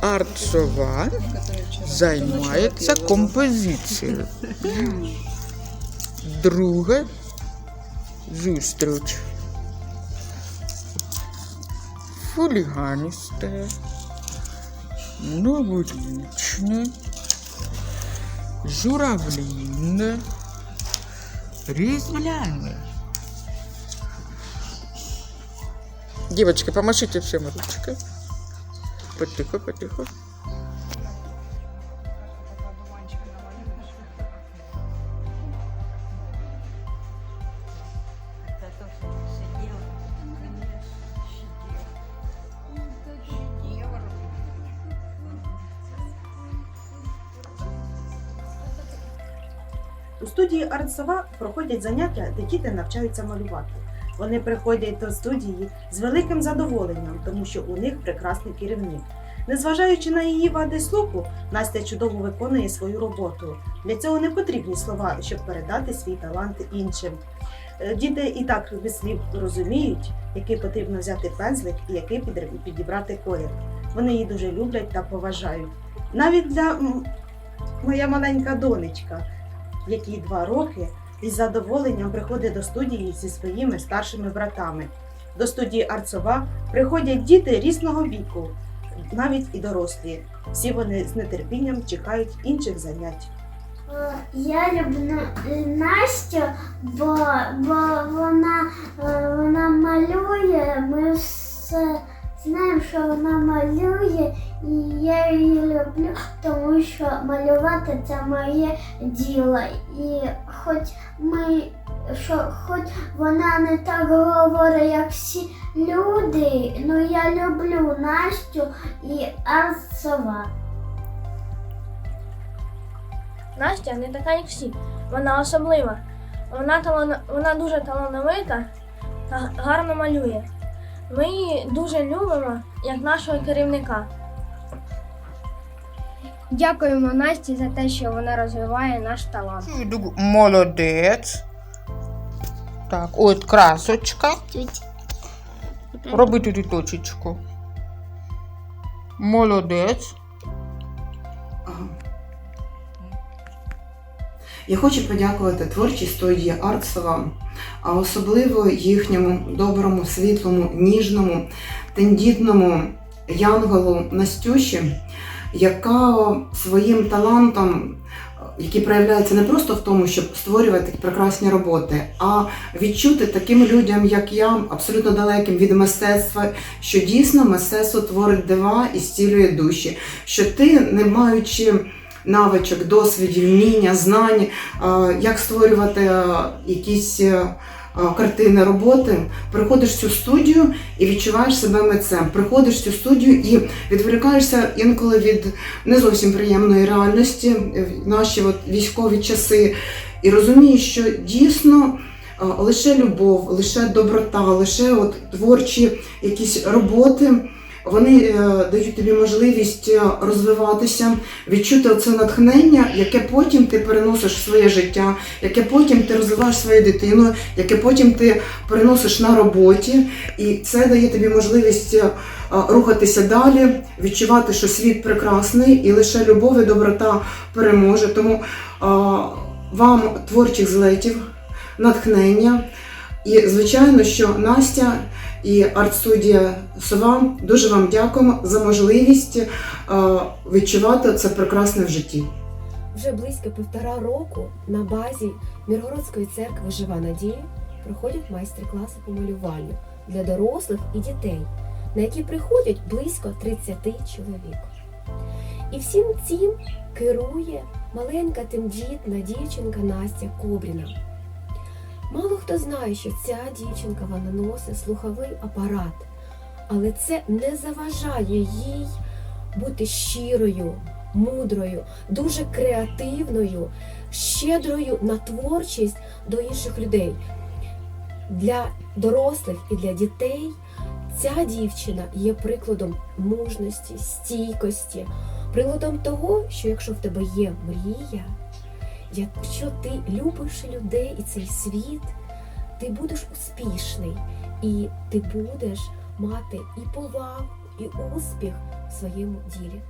Арцова займається композицією. Друга зустріч. Хуліганісте, новорічне, журавлінне, різдвяне. Девочки, помашите всем ручкой. Потихо, потихо. У студії Артсова проходять заняття, де діти навчаються малювати. Вони приходять до студії з великим задоволенням, тому що у них прекрасний керівник. Незважаючи на її вади слуху, Настя чудово виконує свою роботу. Для цього не потрібні слова, щоб передати свій талант іншим. Е, Діти і так без слів розуміють, який потрібно взяти пензлик і який підібрати колір. Вони її дуже люблять та поважають. Навіть для моя маленька донечка, якій два роки, із задоволенням приходить до студії зі своїми старшими братами. До студії Арцова приходять діти різного віку, навіть і дорослі. Всі вони з нетерпінням чекають інших занять. Е, Я люблю е, Настю, бо, бо вона, е, вона малює. Ми все знаємо, що вона малює, і я її люблю, тому що малювати це моє діло. І хоч ми, що хоч вона не так говорить, як всі люди, ну я люблю Настю і Арсова. Настя не така, як всі. Вона особлива. Вона, талан... вона дуже талановита та гарно малює. Ми її дуже любимо як нашого керівника. Дякуємо Насті за те, що вона розвиває наш талант. Молодець. Так, от красочка. Роби туди точечку. Молодець. Я хочу подякувати творчій студії Артсова, а особливо їхньому доброму, світлому, ніжному, тендітному янголу Настюші, яка своїм талантом, який проявляється не просто в тому, щоб створювати прекрасні роботи, а відчути таким людям, як я, абсолютно далеким від мистецтва, що дійсно мистецтво творить дива і зцілює душі, що ти, не маючи навичок, досвідів, вміння, знань, як створювати якісь картини, роботи, приходиш в цю студію і відчуваєш себе митцем. Приходиш в цю студію і відволікаєшся інколи від не зовсім приємної реальності е, в наші от військові часи, і розумієш, що дійсно. Лише любов, лише доброта, лише от творчі якісь роботи, вони е, дають тобі можливість е, розвиватися, відчути оце натхнення, яке потім ти переносиш в своє життя, яке потім ти розвиваєш свою дитину, яке потім ти переносиш на роботі, і це дає тобі можливість е, рухатися далі, відчувати, що світ прекрасний, і лише любов і доброта переможе. Тому вам творчих злетів, натхнення. І звичайно, що Настя і арт-студія Сова дуже вам дякуємо за можливість е, відчувати це прекрасне в житті. Вже близько півтора року на базі Міргородської церкви Жива Надія проходять майстер-класи по малюванню для дорослих і дітей, на які приходять близько 30 чоловік. І всім цим керує маленька тендітна дівчинка Настя Кобріна. Мало хто знає, що ця дівчинка вона носить слуховий апарат, але це не заважає їй бути щирою, мудрою, дуже креативною, щедрою на творчість до інших людей. Для дорослих і для дітей ця дівчина є прикладом мужності, стійкості, прикладом того, що якщо в тебе є мрія, якщо ти любиш людей і цей світ, ти будеш успішний і ти будеш мати і повагу, і успіх в своєму ділі.